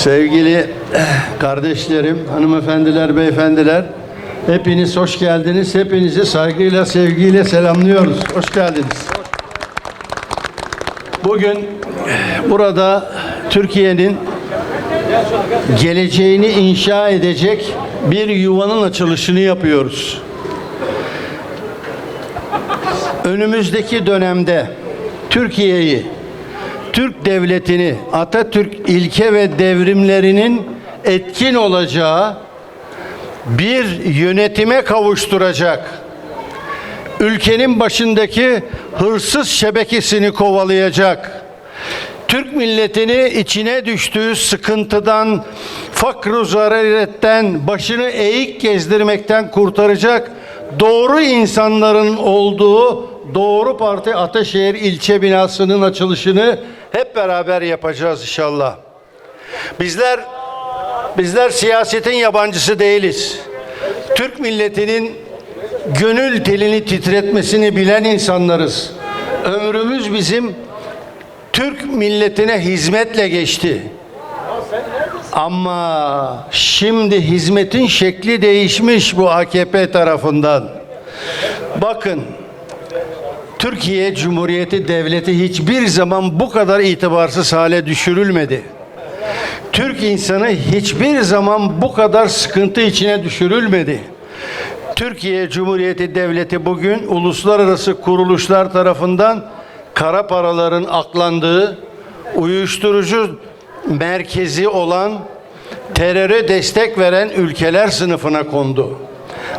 Sevgili kardeşlerim, hanımefendiler, beyefendiler, hepiniz hoş geldiniz. Hepinizi saygıyla, sevgiyle selamlıyoruz. Hoş geldiniz. Bugün burada Türkiye'nin geleceğini inşa edecek bir yuvanın açılışını yapıyoruz. Önümüzdeki dönemde Türkiye'yi Türk devletini Atatürk ilke ve devrimlerinin etkin olacağı bir yönetime kavuşturacak. Ülkenin başındaki hırsız şebekesini kovalayacak. Türk milletini içine düştüğü sıkıntıdan, fakr zaruretten, başını eğik gezdirmekten kurtaracak doğru insanların olduğu Doğru Parti Ataşehir ilçe binasının açılışını hep beraber yapacağız inşallah. Bizler bizler siyasetin yabancısı değiliz. Türk milletinin gönül telini titretmesini bilen insanlarız. Ömrümüz bizim Türk milletine hizmetle geçti. Ama şimdi hizmetin şekli değişmiş bu AKP tarafından. Bakın Türkiye Cumhuriyeti Devleti hiçbir zaman bu kadar itibarsız hale düşürülmedi. Türk insanı hiçbir zaman bu kadar sıkıntı içine düşürülmedi. Türkiye Cumhuriyeti Devleti bugün uluslararası kuruluşlar tarafından kara paraların aklandığı, uyuşturucu merkezi olan teröre destek veren ülkeler sınıfına kondu.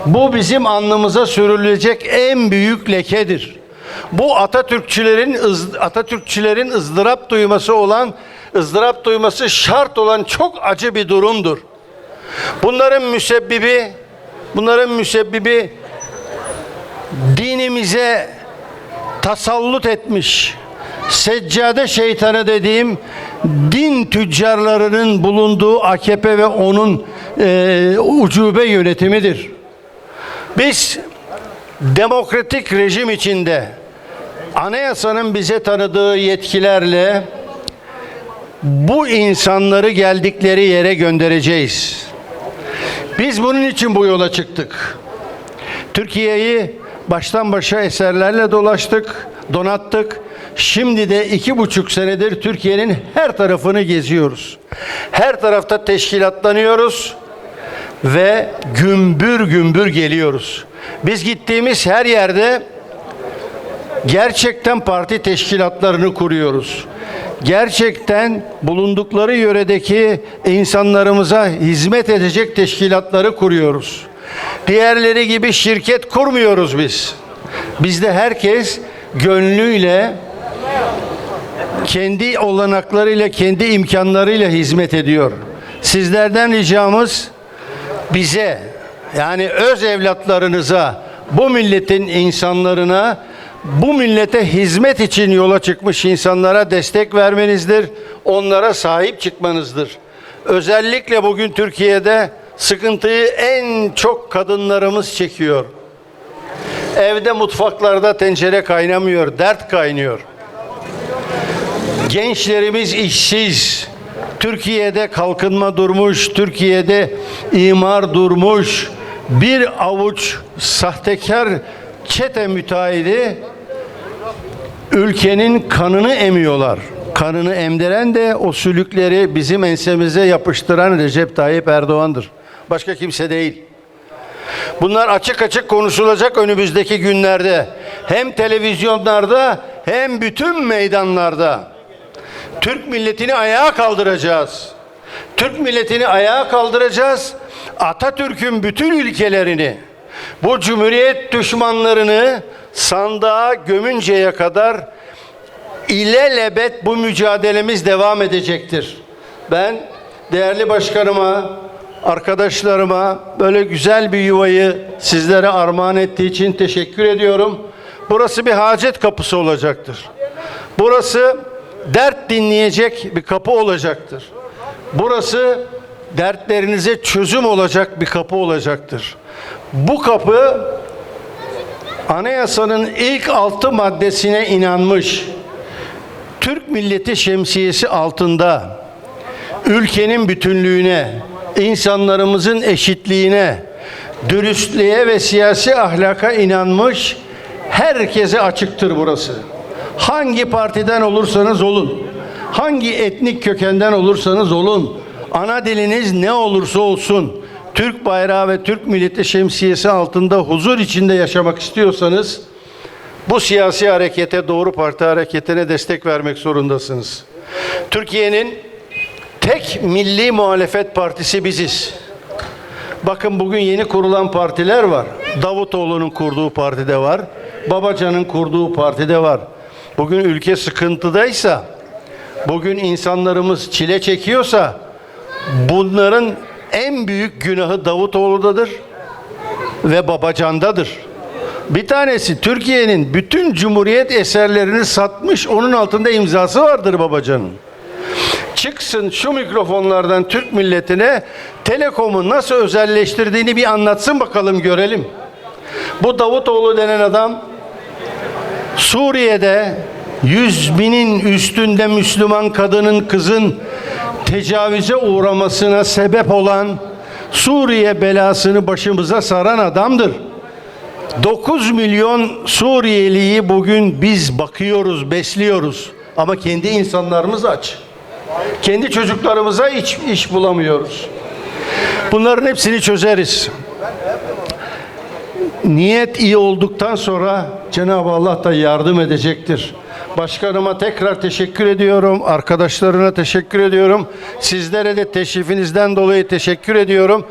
Bu bizim alnımıza sürülecek en büyük lekedir. Bu Atatürkçülerin Atatürkçülerin ızdırap duyması olan ızdırap duyması şart olan çok acı bir durumdur. Bunların müsebbibi bunların müsebbibi dinimize tasallut etmiş seccade şeytanı dediğim din tüccarlarının bulunduğu AKP ve onun e, ucube yönetimidir. Biz demokratik rejim içinde anayasanın bize tanıdığı yetkilerle bu insanları geldikleri yere göndereceğiz. Biz bunun için bu yola çıktık. Türkiye'yi baştan başa eserlerle dolaştık, donattık. Şimdi de iki buçuk senedir Türkiye'nin her tarafını geziyoruz. Her tarafta teşkilatlanıyoruz ve gümbür gümbür geliyoruz. Biz gittiğimiz her yerde gerçekten parti teşkilatlarını kuruyoruz. Gerçekten bulundukları yöredeki insanlarımıza hizmet edecek teşkilatları kuruyoruz. Diğerleri gibi şirket kurmuyoruz biz. Bizde herkes gönlüyle kendi olanaklarıyla, kendi imkanlarıyla hizmet ediyor. Sizlerden ricamız bize yani öz evlatlarınıza, bu milletin insanlarına, bu millete hizmet için yola çıkmış insanlara destek vermenizdir. Onlara sahip çıkmanızdır. Özellikle bugün Türkiye'de sıkıntıyı en çok kadınlarımız çekiyor. Evde mutfaklarda tencere kaynamıyor, dert kaynıyor. Gençlerimiz işsiz. Türkiye'de kalkınma durmuş, Türkiye'de imar durmuş. Bir avuç sahtekar çete müteahhidi ülkenin kanını emiyorlar. Kanını emdiren de o sülükleri bizim ensemize yapıştıran Recep Tayyip Erdoğan'dır. Başka kimse değil. Bunlar açık açık konuşulacak önümüzdeki günlerde. Hem televizyonlarda hem bütün meydanlarda. Türk milletini ayağa kaldıracağız. Türk milletini ayağa kaldıracağız. Atatürk'ün bütün ülkelerini, bu cumhuriyet düşmanlarını sandığa gömünceye kadar ilelebet bu mücadelemiz devam edecektir. Ben değerli başkanıma, arkadaşlarıma böyle güzel bir yuvayı sizlere armağan ettiği için teşekkür ediyorum. Burası bir hacet kapısı olacaktır. Burası dert dinleyecek bir kapı olacaktır. Burası dertlerinize çözüm olacak bir kapı olacaktır. Bu kapı anayasanın ilk altı maddesine inanmış Türk milleti şemsiyesi altında ülkenin bütünlüğüne, insanlarımızın eşitliğine, dürüstlüğe ve siyasi ahlaka inanmış herkese açıktır burası. Hangi partiden olursanız olun, hangi etnik kökenden olursanız olun, ana diliniz ne olursa olsun, Türk bayrağı ve Türk milleti şemsiyesi altında huzur içinde yaşamak istiyorsanız, bu siyasi harekete, Doğru Parti hareketine destek vermek zorundasınız. Türkiye'nin tek milli muhalefet partisi biziz. Bakın bugün yeni kurulan partiler var. Davutoğlu'nun kurduğu partide var. Babacan'ın kurduğu partide var. Bugün ülke sıkıntıdaysa, bugün insanlarımız çile çekiyorsa bunların en büyük günahı Davutoğlu'dadır ve Babacan'dadır. Bir tanesi Türkiye'nin bütün cumhuriyet eserlerini satmış, onun altında imzası vardır Babacan'ın. Çıksın şu mikrofonlardan Türk milletine Telekom'u nasıl özelleştirdiğini bir anlatsın bakalım görelim. Bu Davutoğlu denen adam Suriye'de yüz binin üstünde Müslüman kadının kızın tecavüze uğramasına sebep olan Suriye belasını başımıza saran adamdır. 9 milyon Suriyeliyi bugün biz bakıyoruz, besliyoruz. Ama kendi insanlarımız aç. Kendi çocuklarımıza iş, iş bulamıyoruz. Bunların hepsini çözeriz. Niyet iyi olduktan sonra Cenab-ı Allah da yardım edecektir. Başkanıma tekrar teşekkür ediyorum. Arkadaşlarına teşekkür ediyorum. Sizlere de teşrifinizden dolayı teşekkür ediyorum.